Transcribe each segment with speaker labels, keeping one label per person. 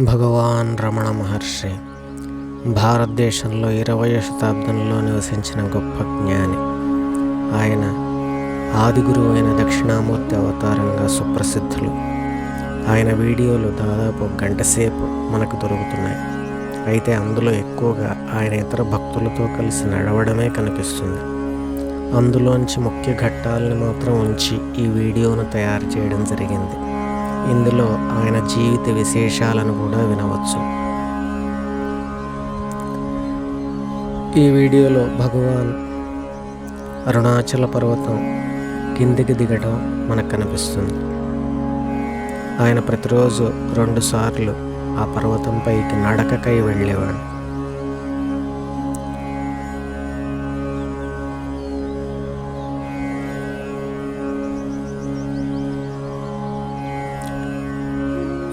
Speaker 1: భగవాన్ రమణ మహర్షి. భారతదేశంలో ఇరవయ శతాబ్దంలో నివసించిన గొప్ప జ్ఞాని. ఆయన ఆదిగురువు అయిన దక్షిణామూర్తి అవతారంగా సుప్రసిద్ధులు. ఆయన వీడియోలు దాదాపు గంటసేపు మనకు దొరుకుతున్నాయి. అయితే అందులో ఎక్కువగా ఆయన ఇతర భక్తులతో కలిసి నడవడమే కనిపిస్తుంది. అందులోంచి ముఖ్య ఘట్టాలను మాత్రం ఉంచి ఈ వీడియోను తయారు చేయడం జరిగింది. ఇందులో ఆయన జీవిత విశేషాలను కూడా వినవచ్చు. ఈ వీడియోలో భగవాన్ అరుణాచల పర్వతం కిందికి దిగటం మనకు కనిపిస్తుంది. ఆయన ప్రతిరోజు రెండుసార్లు ఆ పర్వతంపైకి నడకకై వెళ్ళేవాడు.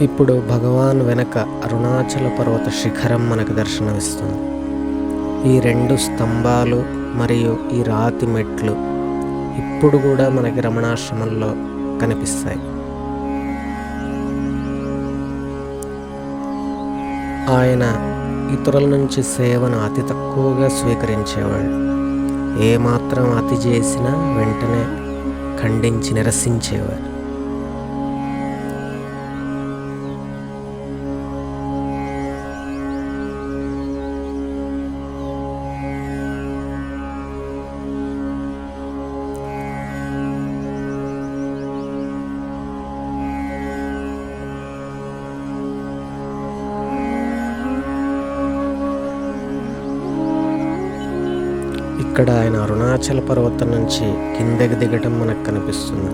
Speaker 1: ఇప్పుడు భగవాన్ వెనక అరుణాచల పర్వత శిఖరం మనకు దర్శనమిస్తుంది. ఈ రెండు స్తంభాలు మరియు ఈ రాతి మెట్లు ఇప్పుడు కూడా మనకి రమణాశ్రమంలో కనిపిస్తాయి. ఆయన ఇతరుల నుంచి సేవను అతి తక్కువగా స్వీకరించేవాడు. ఏమాత్రం అతి చేసినా వెంటనే ఖండించి నిరసించేవారు ఇక్కడ ఆయన అరుణాచల పర్వతం నుంచి కిందకి దిగటం మనకు కనిపిస్తుంది.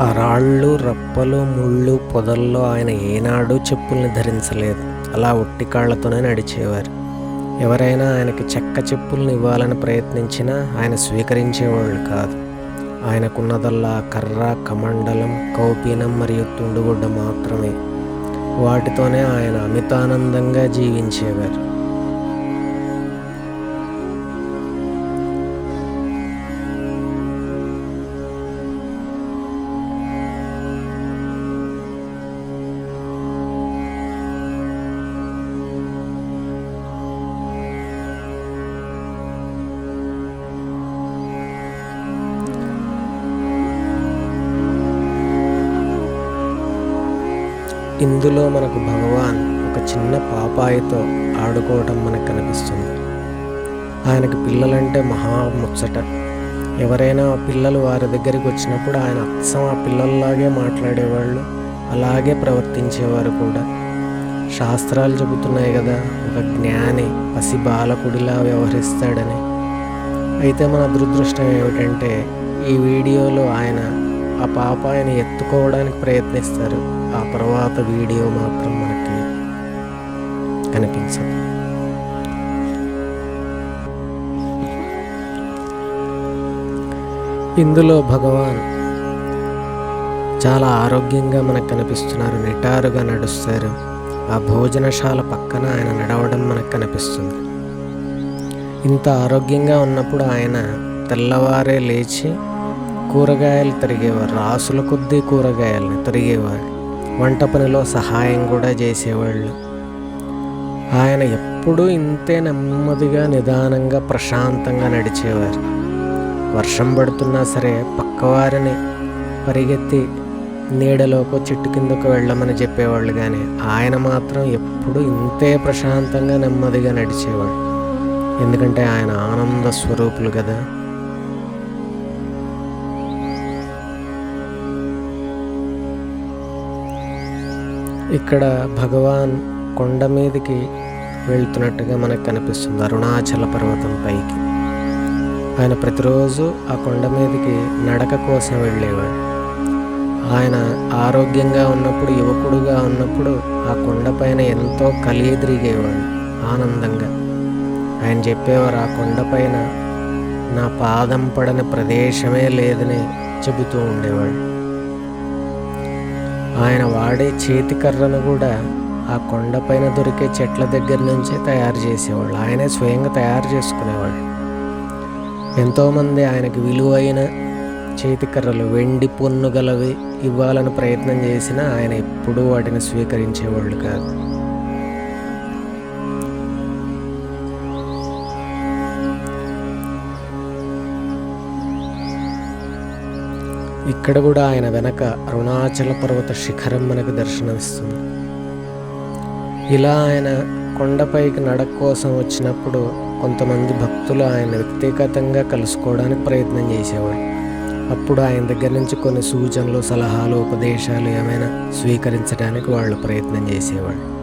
Speaker 1: ఆ రాళ్ళు రప్పలు ముళ్ళు పొదల్లో ఆయన ఏనాడు చెప్పుల్ని ధరించలేదు. అలా ఒట్టి కాళ్ళతోనే నడిచేవారు. ఎవరైనా ఆయనకి చెక్క చెప్పుల్ని ఇవ్వాలని ప్రయత్నించినా ఆయన స్వీకరించేవాళ్ళు కాదు. ఆయనకున్నదల్లా కర్ర కమండలం కౌపీనం మరియు తుండుగుడ్డ మాత్రమే. వాటితోనే ఆయన అమితానందంగా జీవించేవారు. ఇందులో మనకు భగవాన్ ఒక చిన్న పాపాయితో ఆడుకోవటం మనకు కనిపిస్తుంది. ఆయనకు పిల్లలంటే మహా ముచ్చట. ఎవరైనా పిల్లలు వారి దగ్గరికి వచ్చినప్పుడు ఆయన అచ్చం ఆ పిల్లల్లాగే మాట్లాడేవాళ్ళు అలాగే ప్రవర్తించేవారు కూడా. శాస్త్రాలు చెబుతున్నాయి కదా ఒక జ్ఞాని పసి బాలకుడిలా వ్యవహరిస్తాడని. అయితే మన దురదృష్టం ఏమిటంటే ఈ వీడియోలో ఆయన ఆ పాప ఆయన ఎత్తుకోవడానికి ప్రయత్నిస్తారు. ఆ తర్వాత వీడియో మాత్రం మనకి కనిపించదు. ఇందులో భగవాన్ చాలా ఆరోగ్యంగా మనకు కనిపిస్తున్నారు. నిటారుగా నడుస్తారు. ఆ భోజనశాల పక్కన ఆయన నడవడం మనకు కనిపిస్తుంది. ఇంత ఆరోగ్యంగా ఉన్నప్పుడు ఆయన తెల్లవారే లేచి కూరగాయలు తరిగేవారు రాసుల కొద్దీ కూరగాయలను తరిగేవారు. వంట పనిలో సహాయం కూడా చేసేవాళ్ళు. ఆయన ఎప్పుడూ ఇంతే నెమ్మదిగా నిదానంగా ప్రశాంతంగా నడిచేవారు. వర్షం పడుతున్నా సరే పక్కవారిని పరిగెత్తి నీడలోకో చెట్టు కిందకు వెళ్ళమని చెప్పేవాళ్ళు కానీ ఆయన మాత్రం ఎప్పుడూ ఇంతే ప్రశాంతంగా నెమ్మదిగా నడిచేవాడు ఎందుకంటే ఆయన ఆనంద స్వరూపులు కదా. ఇక్కడ భగవాన్ కొండ మీదకి వెళ్తున్నట్టుగా మనకు కనిపిస్తుంది అరుణాచల పర్వతం పైకి. ఆయన ప్రతిరోజు ఆ కొండ మీదకి నడక కోసం వెళ్ళేవాడు. ఆయన ఆరోగ్యంగా ఉన్నప్పుడు యువకుడుగా ఉన్నప్పుడు ఆ కొండపైన ఎంతో కలియదిరిగేవాడు ఆనందంగా. ఆయన చెప్పేవారు ఆ కొండపైన నా పాదం పడని ప్రదేశమే లేదని చెబుతూ ఉండేవాడు. ఆయన వాడే చేతి కర్రను కూడా ఆ కొండపైన దొరికే చెట్ల దగ్గర నుంచే తయారు చేసేవాళ్ళు. ఆయనే స్వయంగా తయారు చేసుకునేవాళ్ళు ఎంతోమంది ఆయనకి విలువైన చేతికర్రలు వెండి పొన్నుగలవి ఇవ్వాలని ప్రయత్నం చేసినా ఆయన ఎప్పుడూ వాటిని స్వీకరించేవాళ్ళు కాదు. ఇక్కడ కూడా ఆయన వెనక అరుణాచల పర్వత శిఖరం మనకు దర్శనమిస్తుంది. ఇలా ఆయన కొండపైకి నడక కోసం వచ్చినప్పుడు కొంతమంది భక్తులు ఆయన వ్యక్తిగతంగా కలుసుకోవడానికి ప్రయత్నం చేసేవాడు అప్పుడు ఆయన దగ్గర నుంచి కొన్ని సూచనలు సలహాలు ఉపదేశాలు ఏమైనా స్వీకరించడానికి వాళ్ళు ప్రయత్నం చేసేవాళ్ళు.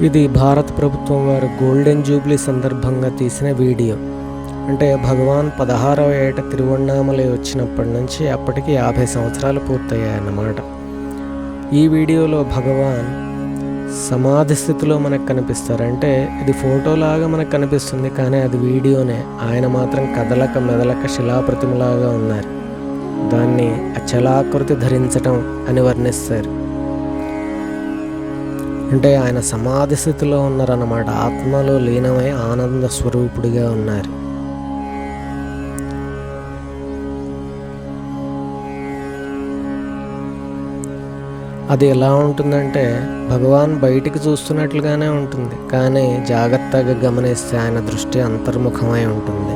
Speaker 1: ఇది భారత ప్రభుత్వం వారు గోల్డెన్ జూబ్లీ సందర్భంగా తీసిన వీడియో. అంటే భగవాన్ పదహారవ ఏట తిరువണ്ണామలై వచ్చినప్పటి నుంచి అప్పటికి యాభై సంవత్సరాలు పూర్తయ్యాయన్నమాట. ఈ వీడియోలో భగవాన్ సమాధి స్థితిలో మనకు కనిపిస్తారు అంటే ఇది ఫోటోలాగా మనకు కనిపిస్తుంది కానీ అది వీడియోనే. ఆయన మాత్రం కదలక మెదలక శిలాప్రతిమలాగా ఉన్నారు. దాన్ని అచలాకృతి ధరించటం అని వర్ణిస్తారు అంటే ఆయన సమాధి స్థితిలో ఉన్నారన్నమాట. ఆత్మలో లీనమై ఆనంద స్వరూపుడిగా ఉన్నారు. అది ఎలా ఉంటుందంటే భగవాన్ బయటికి చూస్తున్నట్లుగానే ఉంటుంది. కానీ జాగ్రత్తగా గమనిస్తే ఆయన దృష్టి అంతర్ముఖమై ఉంటుంది.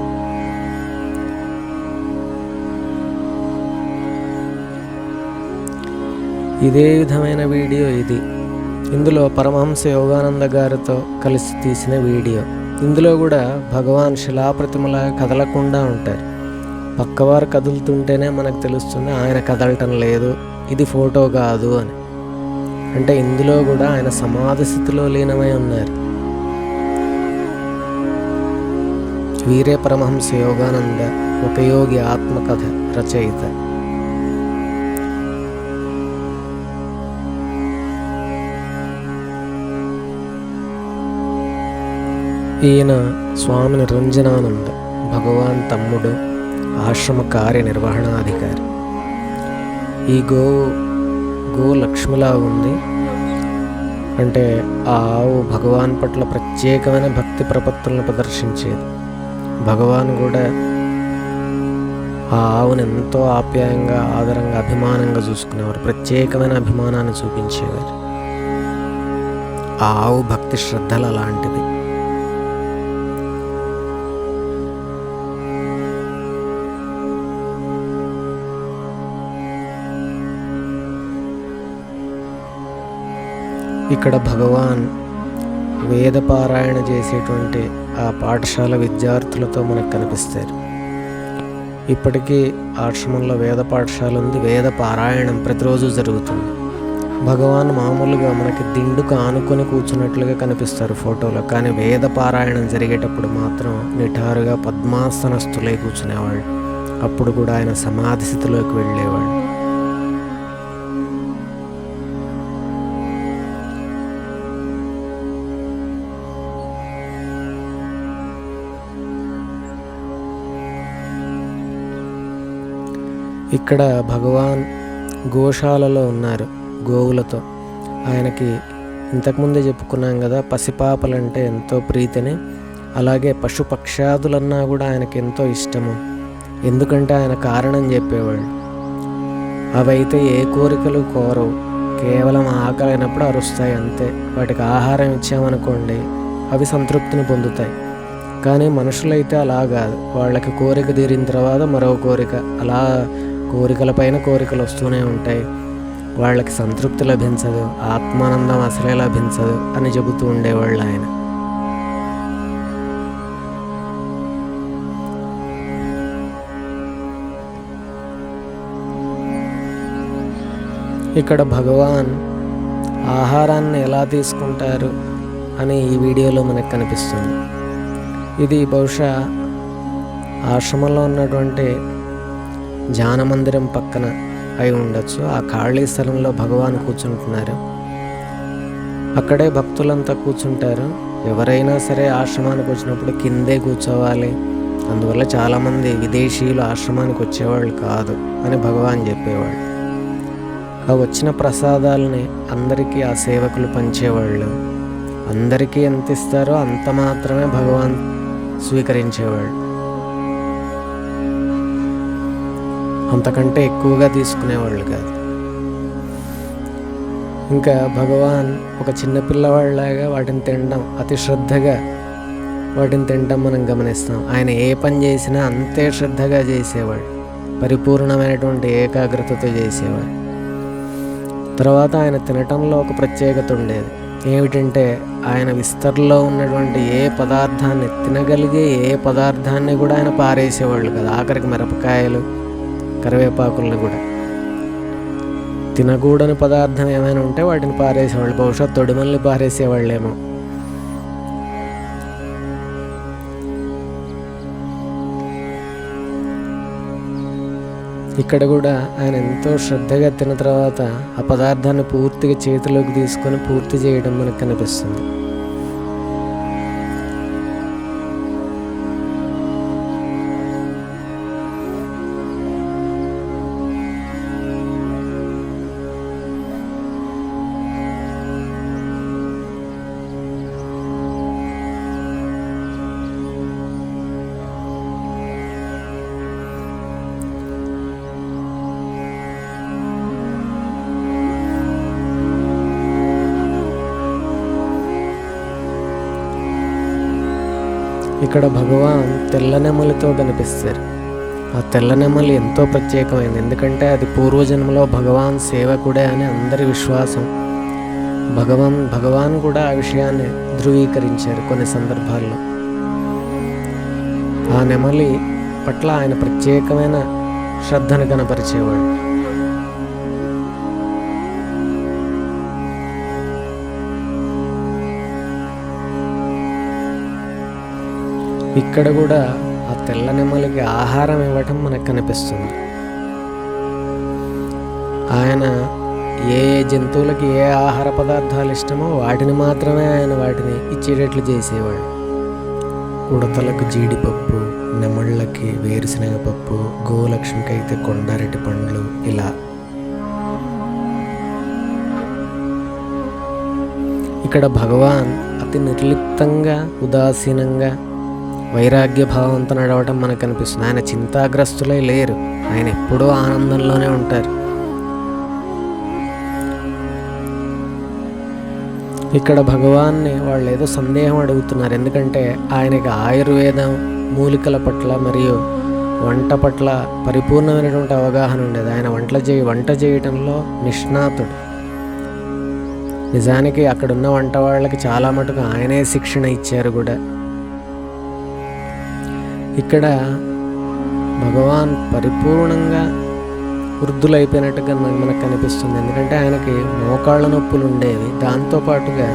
Speaker 1: ఇదే విధమైన వీడియో ఇది. ఇందులో పరమహంస యోగానంద గారితో కలిసి తీసిన వీడియో. ఇందులో కూడా భగవాన్ శిలాప్రతిమలా కదలకుండా ఉంటారు. పక్కవారు కదులుతుంటేనే మనకు తెలుస్తుంది ఆయన కదలటం లేదు ఇది ఫోటో కాదు అని. అంటే ఇందులో కూడా ఆయన సమాధి స్థితిలో లీనమై ఉన్నారు. వీరే పరమహంస యోగానంద ఉపయోగి ఆత్మకథ రచయిత. ఈయన స్వామి నిరంజనానంద భగవాన్ తమ్ముడు ఆశ్రమ కార్యనిర్వహణాధికారి. ఈ గో గో లక్ష్మిలా ఉంది. అంటే ఆ ఆవు భగవాన్ పట్ల ప్రత్యేకమైన భక్తి ప్రపత్తులను ప్రదర్శించేది. భగవాన్ కూడా ఆ ఆవును ఎంతో ఆప్యాయంగా ఆదరంగా అభిమానంగా చూసుకునేవారు. ప్రత్యేకమైన అభిమానాన్ని చూపించేవారు. ఆ ఆవు భక్తి శ్రద్ధలు అలాంటిది ఇక్కడ భగవాన్ వేదపారాయణ చేసేటువంటి ఆ పాఠశాల విద్యార్థులతో మనకు కనిపిస్తారు. ఇప్పటికీ ఆశ్రమంలో వేద పాఠశాల ఉంది వేద పారాయణం ప్రతిరోజు జరుగుతుంది. భగవాన్ మామూలుగా మనకి దిండుకు ఆనుకొని కూర్చున్నట్లుగా కనిపిస్తారు ఫోటోలో కానీ వేద పారాయణం జరిగేటప్పుడు మాత్రం నిఠారుగా పద్మాసనస్తులై కూర్చునేవాళ్ళు. అప్పుడు కూడా ఆయన సమాధి స్థితిలోకి వెళ్ళేవాళ్ళు. ఇక్కడ భగవాన్ గోశాలలో ఉన్నారు గోవులతో. ఆయనకి ఇంతకుముందే చెప్పుకున్నాం కదా పసిపాపలంటే ఎంతో ప్రీతిని అలాగే పశుపక్షాదులన్నా కూడా ఆయనకి ఎంతో ఇష్టము. ఎందుకంటే ఆయన కారణం చెప్పేవాళ్ళు. అవైతే ఏ కోరికలు కోరవు. కేవలం ఆకలైనప్పుడు అరుస్తాయి అంతే. వాటికి ఆహారం ఇచ్చామనుకోండి అవి సంతృప్తిని పొందుతాయి. కానీ మనుషులైతే అలా కాదు. వాళ్ళకి కోరిక తీరిన తర్వాత మరో కోరిక. అలా కోరికలపైన కోరికలు వస్తూనే ఉంటాయి. వాళ్ళకి సంతృప్తి లభించదు ఆత్మానందం అసలే లభించదు అని చెబుతూ ఉండేవాళ్ళు ఆయన. ఇక్కడ భగవాన్ ఆహారాన్ని ఎలా తీసుకుంటారు అని ఈ వీడియోలో మనకు కనిపిస్తుంది. ఇది బహుశా ఆశ్రమంలో ఉన్నటువంటి ధ్యాన మందిరం పక్కన అయి ఉండొచ్చు. ఆ ఖాళీ స్థలంలో భగవాన్ కూర్చుంటున్నారు. అక్కడే భక్తులంతా కూర్చుంటారు. ఎవరైనా సరే ఆశ్రమానికి వచ్చినప్పుడు కిందే కూర్చోవాలి. అందువల్ల చాలామంది విదేశీయులు ఆశ్రమానికి వచ్చేవాళ్ళు కాదు అని భగవాన్ చెప్పేవాళ్ళు. ఆ వచ్చిన ప్రసాదాలని అందరికీ ఆ సేవకులు పంచేవాళ్ళు. అందరికీ ఎంత ఇస్తారో అంత మాత్రమే భగవాన్ స్వీకరించేవాళ్ళు. అంతకంటే ఎక్కువగా తీసుకునేవాళ్ళు కాదు. ఇంకా భగవాన్ ఒక చిన్నపిల్లవాళ్ళలాగా వాటిని తినడం అతి శ్రద్ధగా వాటిని తినడం మనం గమనిస్తాం. ఆయన ఏ పని చేసినా అంతే శ్రద్ధగా చేసేవాడు. పరిపూర్ణమైనటువంటి ఏకాగ్రతతో చేసేవాడు. తర్వాత ఆయన తినటంలో ఒక ప్రత్యేకత ఉండేది. ఏమిటంటే ఆయన విస్తరలో ఉన్నటువంటి ఏ పదార్థాన్ని తినగలిగే ఏ పదార్థాన్ని కూడా ఆయన పారేసేవాళ్ళు కదా. ఆఖరికి మిరపకాయలు కరివేపాకులను కూడా. తినకూడని పదార్థం ఏమైనా ఉంటే వాటిని పారేసేవాళ్ళు. బహుశా తొడిమల్ని పారేసేవాళ్ళేమో. ఇక్కడ కూడా ఆయన ఎంతో శ్రద్ధగా తిన్న తర్వాత ఆ పదార్థాన్ని పూర్తిగా చేతిలోకి తీసుకొని పూర్తి చేయడం మనకు కనిపిస్తుంది. ఇక్కడ భగవాన్ తెల్ల నెమలితో కనిపిస్తారు. ఆ తెల్ల నెమలి ఎంతో ప్రత్యేకమైంది. ఎందుకంటే అది పూర్వజన్మలో భగవాన్ సేవకుడే అని అందరి విశ్వాసం. భగవాన్ భగవాన్ కూడా ఆ విషయాన్ని ధృవీకరించారు కొన్ని సందర్భాల్లో. ఆ నెమలి పట్ల ఆయన ప్రత్యేకమైన శ్రద్ధను కనపరిచేవాడు. ఇక్కడ కూడా ఆ తెల్ల నెమలికి ఆహారం ఇవ్వటం మనకు కనిపిస్తుంది. ఆయన ఏ ఏ జంతువులకి ఏ ఆహార పదార్థాలు ఇష్టమో వాటిని మాత్రమే ఆయన వాటిని ఇచ్చేటట్లు చేసేవాడు. ఉడతలకు జీడిపప్పు నెమళ్ళకి వేరుశనగ పప్పు గోలక్ష్మికి అయితే కొండారెడ్డి పండ్లు ఇలా. ఇక్కడ భగవాన్ అతి నిర్లిప్తంగా ఉదాసీనంగా వైరాగ్య భావంతో నడవటం మనకు కనిపిస్తుంది. ఆయన చింతాగ్రస్తులై లేరు. ఆయన ఎప్పుడూ ఆనందంలోనే ఉంటారు. ఇక్కడ భగవాన్ని వాళ్ళు ఏదో సందేహం అడుగుతున్నారు. ఎందుకంటే ఆయనకి ఆయుర్వేదం మూలికల పట్ల మరియు వంట పట్ల పరిపూర్ణమైనటువంటి అవగాహన ఉండేది. ఆయన వంటల చేయి వంట చేయటంలో నిష్ణాతుడు. నిజానికి అక్కడున్న వంట వాళ్ళకి చాలా మటుకు ఆయనే శిక్షణ ఇచ్చారు కూడా. ఇక్కడ భగవాన్ పరిపూర్ణంగా వృద్ధులైపోయినట్టుగా మనకు కనిపిస్తుంది. ఎందుకంటే ఆయనకి మోకాళ్ళ నొప్పులు ఉండేవి. దాంతోపాటుగా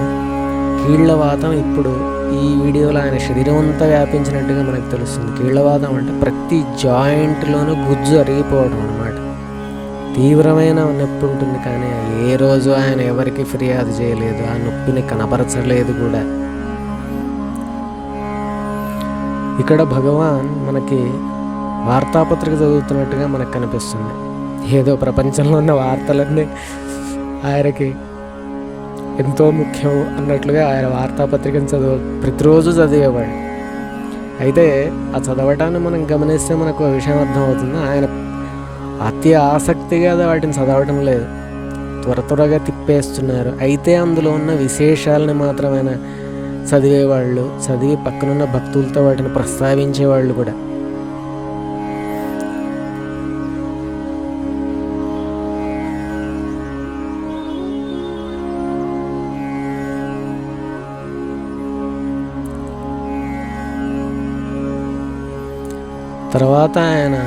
Speaker 1: కీళ్ళవాతం ఇప్పుడు ఈ వీడియోలో ఆయన శరీరం అంతా వ్యాపించినట్టుగా మనకు తెలుస్తుంది. కీళ్ళవాతం అంటే ప్రతి జాయింట్లోనూ గుజ్జు అరిగిపోవడం అనమాట తీవ్రమైన నొప్పి ఉంటుంది కానీ ఏ రోజు ఆయన ఎవరికి ఫిర్యాదు చేయలేదు. ఆ నొప్పిని కనపరచలేదు కూడా. ఇక్కడ భగవాన్ మనకి వార్తాపత్రిక చదువుతున్నట్టుగా మనకు కనిపిస్తుంది. ఏదో ప్రపంచంలో ఉన్న వార్తలన్నీ ఆయనకి ఎంతో ముఖ్యం అన్నట్లుగా ఆయన వార్తాపత్రికను చదువు ప్రతిరోజు చదివేవాడు. అయితే ఆ చదవటాన్ని మనం గమనిస్తే మనకు ఒక విషయం అర్థమవుతుంది. ఆయన అతి ఆసక్తిగా వాటిని చదవటం లేదు. త్వర త్వరగా తిప్పేస్తున్నారు. అయితే అందులో ఉన్న విశేషాలని మాత్రమే చదివేవాళ్ళు చదివి పక్కనున్న భక్తులతో వాటిని ప్రస్తావించేవాళ్ళు కూడా. తర్వాత ఆయన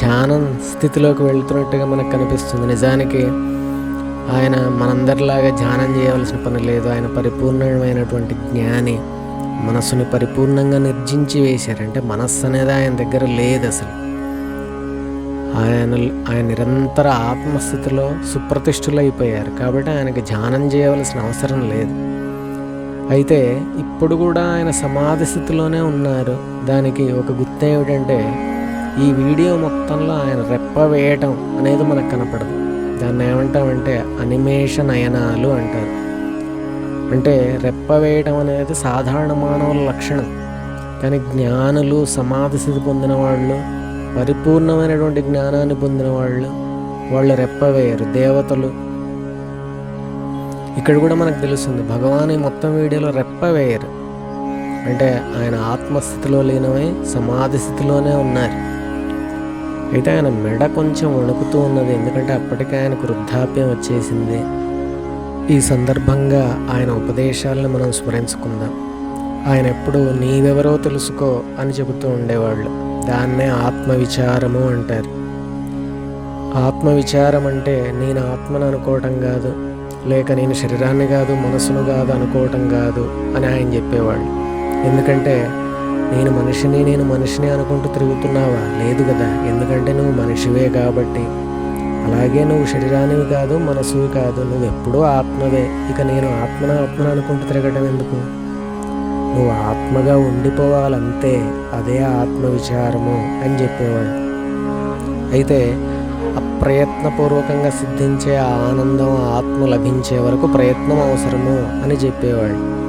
Speaker 1: ధ్యానం స్థితిలోకి వెళ్తున్నట్టుగా మనకు కనిపిస్తుంది. నిజానికి ఆయన మనందరిలాగా ధ్యానం చేయవలసిన పని లేదు. ఆయన పరిపూర్ణమైనటువంటి జ్ఞాని మనస్సుని పరిపూర్ణంగా నిర్జించి వేశారు. అంటే మనస్సు అనేది ఆయన దగ్గర లేదు అసలు. ఆయన ఆయన నిరంతర ఆత్మస్థితిలో సుప్రతిష్ఠులైపోయారు. కాబట్టి ఆయనకి ధ్యానం చేయవలసిన అవసరం లేదు. అయితే ఇప్పుడు కూడా ఆయన సమాధి స్థితిలోనే ఉన్నారు. దానికి ఒక గుర్తు ఏమిటంటే ఈ వీడియో మొత్తంలో ఆయన రెప్ప వేయటం అనేది మనకు కనపడదు. దాన్ని ఏమంటామంటే అనిమేష నయనాలు అంటారు. అంటే రెప్ప వేయడం అనేది సాధారణ మానవుల లక్షణం. కానీ జ్ఞానులు సమాధి స్థితి పొందిన వాళ్ళు పరిపూర్ణమైనటువంటి జ్ఞానాన్ని పొందిన వాళ్ళు వాళ్ళు రెప్ప వేయరు దేవతలు. ఇక్కడ కూడా మనకు తెలుస్తుంది భగవాన్ మొత్తం వీడియోలో రెప్ప వేయరు. అంటే ఆయన ఆత్మస్థితిలో లేనవై సమాధి స్థితిలోనే ఉన్నారు. అయితే ఆయన మెడ కొంచెం వణుకుతూ ఉన్నది. ఎందుకంటే అప్పటికే ఆయనకు వృద్ధాప్యం వచ్చేసింది. ఈ సందర్భంగా ఆయన ఉపదేశాలను మనం స్మరించుకుందాం. ఆయన ఎప్పుడు నీవెవరో తెలుసుకో అని చెబుతూ ఉండేవాళ్ళు. దాన్నే ఆత్మవిచారము అంటారు. ఆత్మవిచారం అంటే నేను ఆత్మను అనుకోవటం కాదు లేక నేను శరీరాన్ని కాదు మనసును కాదు అనుకోవటం కాదు అని ఆయన చెప్పేవాళ్ళు. ఎందుకంటే నేను మనిషిని నేను మనిషిని అనుకుంటూ తిరుగుతున్నావా? లేదు కదా. ఎందుకంటే నువ్వు మనిషివే కాబట్టి. అలాగే నువ్వు శరీరానివి కాదు మనసువి కాదు. నువ్వు ఎప్పుడూ ఆత్మవే. ఇక నేను ఆత్మన ఆత్మను అనుకుంటూ తిరగటం ఎందుకు? నువ్వు ఆత్మగా ఉండిపోవాలంతే అదే ఆత్మ విచారము అని చెప్పేవాడు. అయితే అప్రయత్నపూర్వకంగా సిద్ధించే ఆనందం ఆత్మ లభించే వరకు ప్రయత్నం అవసరము అని చెప్పేవాడు.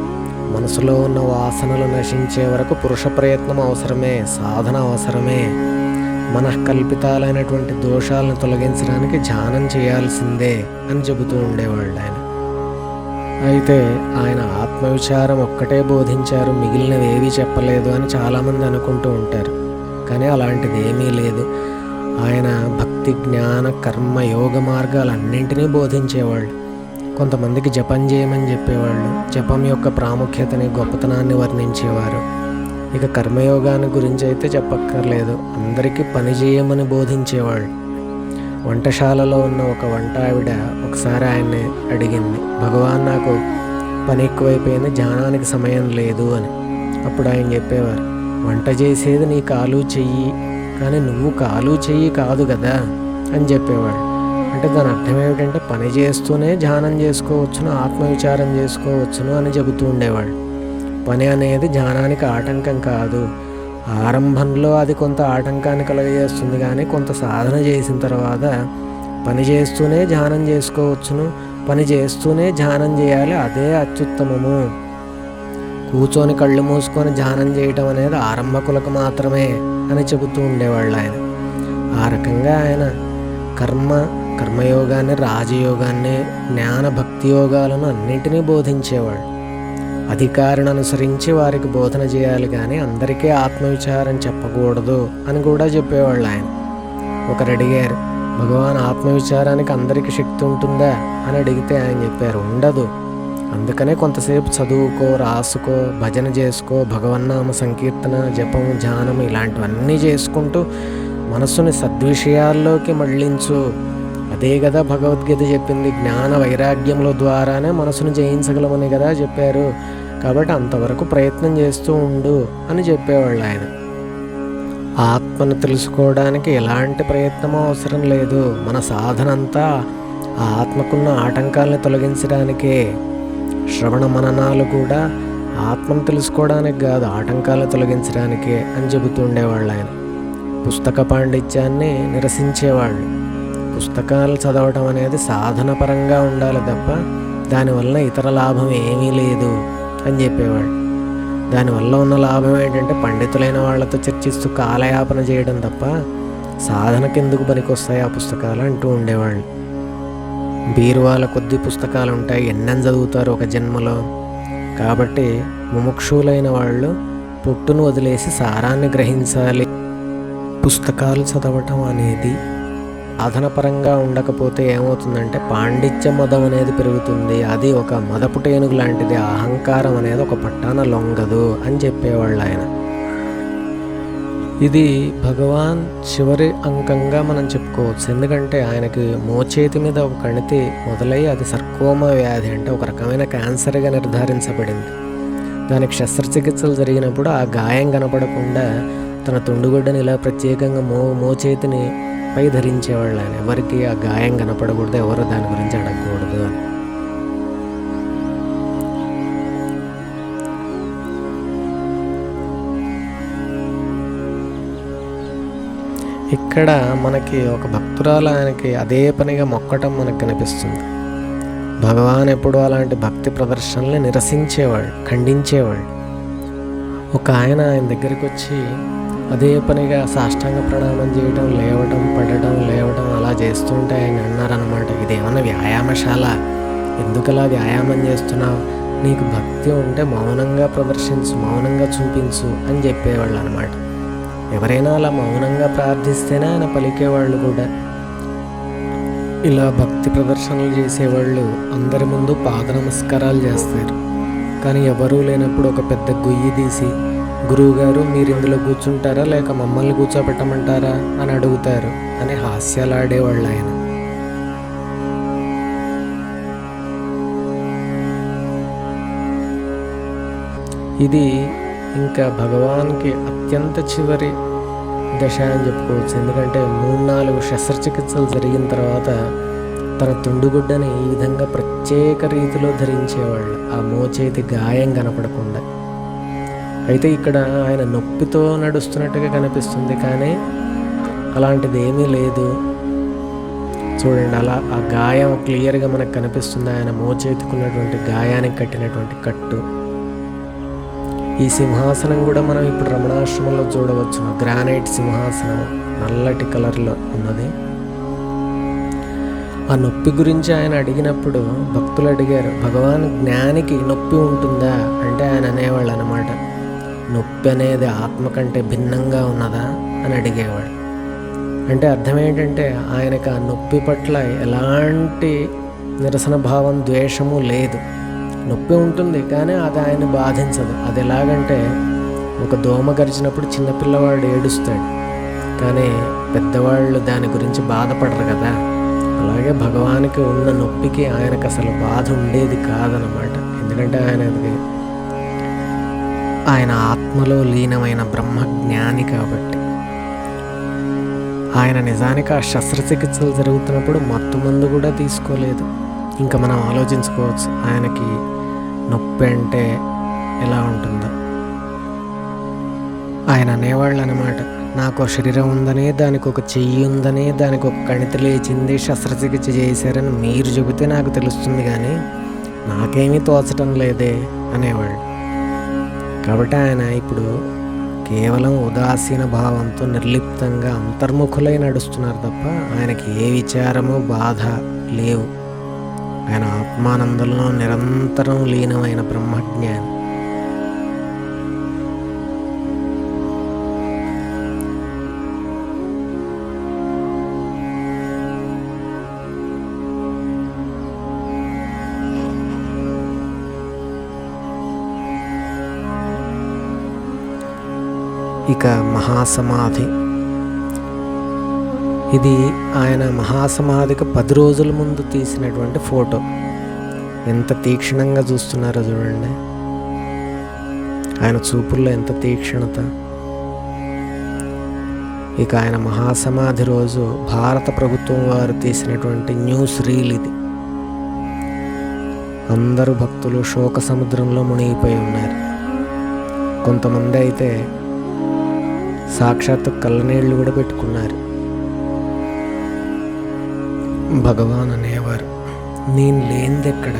Speaker 1: మనసులో ఉన్న వాసనలు నశించే వరకు పురుష ప్రయత్నం అవసరమే సాధన అవసరమే. మనఃకల్పితాలైనటువంటి దోషాలను తొలగించడానికి ధ్యానం చేయాల్సిందే అని చెబుతూ ఉండేవాళ్ళు ఆయన. అయితే ఆయన ఆత్మవిచారం ఒక్కటే బోధించారు మిగిలినవి ఏవీ చెప్పలేదు అని చాలామంది అనుకుంటూ ఉంటారు. కానీ అలాంటిది ఏమీ లేదు. ఆయన భక్తి జ్ఞాన కర్మ యోగ మార్గాలన్నింటినీ బోధించేవాళ్ళు. కొంతమందికి జపం చేయమని చెప్పేవాళ్ళు. జపం యొక్క ప్రాముఖ్యతని గొప్పతనాన్ని వర్ణించేవారు. ఇక కర్మయోగాన్ని గురించి అయితే చెప్పక్కర్లేదు. అందరికీ పని చేయమని బోధించేవాళ్ళు. వంటశాలలో ఉన్న ఒక వంట ఆవిడ ఒకసారి ఆయన్ని అడిగింది భగవాన్ నాకు పని ఎక్కువైపోయింది ధ్యానానికి సమయం లేదు అని. అప్పుడు ఆయన చెప్పేవారు వంట చేసేది నీ కాలు చెయ్యి కానీ నువ్వు కాలు చెయ్యి కాదు కదా అని చెప్పేవాడు అంటే దాని అర్థం ఏమిటంటే పని చేస్తూనే ధ్యానం చేసుకోవచ్చును ఆత్మవిచారం చేసుకోవచ్చును అని చెబుతూ ఉండేవాడు పని అనేది ధ్యానానికి ఆటంకం కాదు. ఆరంభంలో అది కొంత ఆటంకాన్ని కలగజేస్తుంది కానీ కొంత సాధన చేసిన తర్వాత పని చేస్తూనే ధ్యానం చేసుకోవచ్చును పని చేస్తూనే ధ్యానం చేయాలి అదే అత్యుత్తమము. కూర్చొని కళ్ళు మూసుకొని ధ్యానం చేయటం అనేది ఆరంభకులకు మాత్రమే అని చెబుతూ ఉండేవాళ్ళు ఆయన. ఆ రకంగా ఆయన కర్మ కర్మయోగాన్ని రాజయోగాన్ని జ్ఞాన భక్తి యోగాలను అన్నింటినీ బోధించేవాడు. అధికారిని అనుసరించి వారికి బోధన చేయాలి కానీ అందరికీ ఆత్మవిచారం చెప్పకూడదు అని కూడా చెప్పేవాళ్ళు ఆయన. ఒకరు అడిగారు భగవాన్ ఆత్మవిచారానికి అందరికీ శక్తి ఉంటుందా? అని అడిగితే ఆయన చెప్పారు ఉండదు. అందుకనే కొంతసేపు చదువుకో రాసుకో భజన చేసుకో భగవన్నామ సంకీర్తన జపం ధ్యానం ఇలాంటివన్నీ చేసుకుంటూ మనసుని సద్విషయాల్లోకి మళ్ళించు. అదే కదా భగవద్గీత చెప్పింది. జ్ఞాన వైరాగ్యముల ద్వారానే మనసును జయించగలమని కదా చెప్పారు. కాబట్టి అంతవరకు ప్రయత్నం చేస్తూ ఉండు అని చెప్పేవాళ్ళు ఆయన. ఆత్మను తెలుసుకోవడానికి ఎలాంటి ప్రయత్నం అవసరం లేదు. మన సాధన అంతా ఆ ఆత్మకున్న ఆటంకాలను తొలగించడానికే. శ్రవణ మననాలు కూడా ఆత్మను తెలుసుకోవడానికి కాదు ఆటంకాలను తొలగించడానికే అని చెబుతూ ఉండేవాళ్ళు ఆయన. పుస్తక పాండిత్యాన్ని నిరసించేవాళ్ళు. పుస్తకాలు చదవటం అనేది సాధన పరంగా ఉండాలి తప్ప దానివల్ల ఇతర లాభం ఏమీ లేదు అని చెప్పేవాడు దానివల్ల ఉన్న లాభం ఏంటంటే పండితులైన వాళ్ళతో చర్చిస్తూ కాలయాపన చేయడం తప్ప సాధనకి ఎందుకు పనికొస్తాయి ఆ పుస్తకాలు అంటూ ఉండేవాళ్ళు. బీరువాల కొద్ది పుస్తకాలు ఉంటాయి ఎన్నెన్ చదువుతారు ఒక జన్మలో. కాబట్టి ముముక్షులైన వాళ్ళు పుట్టును వదిలేసి సారాన్ని గ్రహించాలి. పుస్తకాలు చదవటం అనేది అదనపరంగా ఉండకపోతే ఏమవుతుందంటే పాండిత్య మదం అనేది పెరుగుతుంది. అది ఒక మదపుటేనుగు లాంటిది. అహంకారం అనేది ఒక పట్టాన లొంగదు అని చెప్పేవాళ్ళు ఆయన. ఇది భగవాన్ చివరి అంకంగా మనం చెప్పుకోవచ్చు. ఎందుకంటే ఆయనకి మోచేతి మీద ఒక కణితి మొదలై అది సర్కోమా వ్యాధి అంటే ఒక రకమైన క్యాన్సర్గా నిర్ధారించబడింది. దానికి శస్త్రచికిత్సలు జరిగినప్పుడు ఆ గాయం కనపడకుండా తన తుండుగుడ్డని ఇలా ప్రత్యేకంగా మో మోచేతిని పై ధరించేవాళ్ళు ఆయన ఎవరికి ఆ గాయం కనపడకూడదు ఎవరు దాని గురించి అడగకూడదు అని. ఇక్కడ మనకి ఒక భక్తురాలు ఆయనకి అదే పనిగా మొక్కటం మనకు కనిపిస్తుంది. భగవాన్ ఎప్పుడు అలాంటి భక్తి ప్రదర్శనల్ని నిరసించేవాడు ఖండించేవాడు ఒక ఆయన ఆయన దగ్గరికి వచ్చి అదే పనిగా సాష్టాంగ ప్రణామం చేయటం లేవటం పడటం లేవటం అలా చేస్తుంటే ఆయన అన్నారనమాట ఇదేమన్నా వ్యాయామశాల? ఎందుకలా వ్యాయామం చేస్తున్నావు? నీకు భక్తి ఉంటే మౌనంగా ప్రదర్శించు మౌనంగా చూపించు అని చెప్పేవాళ్ళు అనమాట ఎవరైనా అలా మౌనంగా ప్రార్థిస్తేనే ఆయన పలికేవాళ్ళు కూడా. ఇలా భక్తి ప్రదర్శనలు చేసేవాళ్ళు అందరి ముందు పాద నమస్కారాలు చేస్తారు. కానీ ఎవరూ లేనప్పుడు ఒక పెద్ద గుయ్యి తీసి గురువుగారు మీరు ఇందులో కూర్చుంటారా? లేక మమ్మల్ని కూర్చోబెట్టమంటారా అని అడుగుతారు. అని హాస్యాలాడేవాళ్ళు ఆయన. ఇది ఇంకా భగవాన్కి అత్యంత చివరి దశ అని చెప్పుకోవచ్చు. ఎందుకంటే మూడు నాలుగు శస్త్రచికిత్సలు జరిగిన తర్వాత తన తుండుగుడ్డని ఈ విధంగా ప్రత్యేక రీతిలో ధరించేవాళ్ళు. ఆ మోచేతి గాయం కనపడకుండా. అయితే ఇక్కడ ఆయన నొప్పితో నడుస్తున్నట్టుగా కనిపిస్తుంది కానీ అలాంటిది ఏమీ లేదు. చూడండి అలా ఆ గాయం క్లియర్గా మనకు కనిపిస్తుంది. ఆయన మోచేతుకున్నటువంటి గాయానికి కట్టినటువంటి కట్టు. ఈ సింహాసనం కూడా మనం ఇప్పుడు రమణాశ్రమంలో చూడవచ్చు. గ్రానైట్ సింహాసనం నల్లటి కలర్లో ఉన్నది. ఆ నొప్పి గురించి ఆయన అడిగినప్పుడు భక్తులు అడిగారు భగవాన్ జ్ఞానికి నొప్పి ఉంటుందా? అంటే ఆయన అనేవాళ్ళు అనమాట నొప్పి అనేది ఆత్మ కంటే భిన్నంగా ఉన్నదా అని అడిగేవాడు. అంటే అర్థం ఏంటంటే ఆయనకు ఆ నొప్పి పట్ల ఎలాంటి నిరసన భావం ద్వేషము లేదు. నొప్పి ఉంటుంది కానీ అది ఆయన బాధించదు. అది ఎలాగంటే ఒక దోమ గరిచినప్పుడు చిన్నపిల్లవాడు ఏడుస్తాడు. కానీ పెద్దవాళ్ళు దాని గురించి బాధపడరు కదా. అలాగే భగవానికి ఉన్న నొప్పికి ఆయనకు అసలు బాధ ఉండేది కాదనమాట ఎందుకంటే ఆయనది ఆయన ఆత్మలో లీనమైన బ్రహ్మజ్ఞాని కాబట్టి. ఆయన నిజానికి ఆ శస్త్రచికిత్సలు జరుగుతున్నప్పుడు మత్తు మందు కూడా తీసుకోలేదు. ఇంకా మనం ఆలోచించుకోవచ్చు ఆయనకి నొప్పి అంటే ఎలా ఉంటుందో. ఆయన అనేవాళ్ళు అనమాట నాకు శరీరం ఉందనే దానికి ఒక చెయ్యి ఉందనే దానికి ఒక కణితి లేచింది శస్త్రచికిత్స చేశారని మీరు చెబితే నాకు తెలుస్తుంది కానీ నాకేమీ తోచటం లేదే అనేవాళ్ళు. కాబట్టి ఆయన ఇప్పుడు కేవలం ఉదాసీన భావంతో నిర్లిప్తంగా అంతర్ముఖులై నడుస్తున్నారు తప్ప ఆయనకి ఏ విచారము బాధ లేవు. ఆయన ఆత్మానందంలో నిరంతరం లీనమైన బ్రహ్మజ్ఞాని. ఇక మహాసమాధి. ఇది ఆయన మహాసమాధికి పది రోజుల ముందు తీసినటువంటి ఫోటో. ఎంత తీక్షణంగా చూస్తున్నారో చూడండి. ఆయన చూపుల్లో ఎంత తీక్షణత. ఇక ఆయన మహాసమాధి రోజు భారత ప్రభుత్వం వారు తీసినటువంటి న్యూస్ రీల్ ఇది. అందరూ భక్తులు శోక సముద్రంలో మునిగిపోయి ఉన్నారు. కొంతమంది అయితే సాక్షాత్తు కళ్ళనీళ్ళు కూడా పెట్టుకున్నారు. భగవాన్ అనేవారు నేను లేనిదెక్కడ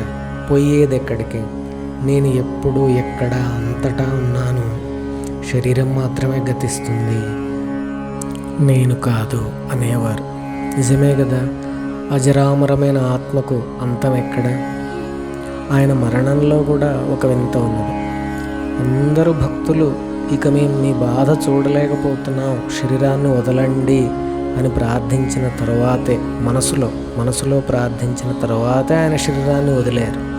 Speaker 1: పోయేదెక్కడికి? ఎక్కడికి నేను ఎప్పుడు ఎక్కడ అంతటా ఉన్నాను. శరీరం మాత్రమే గతిస్తుంది. నేను కాదు అనేవారు. నిజమే కదా అజరామరమైన ఆత్మకు అంతం ఎక్కడ? ఆయన మరణంలో కూడా ఒక వింత ఉన్నది. అందరూ భక్తులు ఇక మేము మీ బాధ చూడలేకపోతున్నాం. శరీరాన్ని వదలండి అని ప్రార్థించిన తర్వాతే మనసులో మనసులో ప్రార్థించిన తర్వాతే ఆయన శరీరాన్ని వదిలేరు.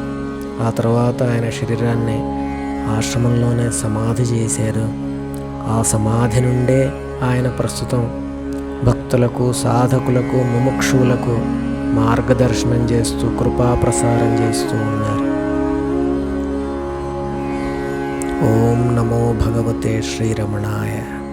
Speaker 1: ఆ తర్వాత ఆయన శరీరాన్ని ఆశ్రమంలోనే సమాధి చేశారు. ఆ సమాధి నుండే ఆయన ప్రస్తుతం భక్తులకు సాధకులకు ముముక్షువులకు మార్గదర్శనం చేస్తూ కృపా ప్రసారం చేస్తూ ఉన్నారు. ओम नमो भगवते श्री रमणाय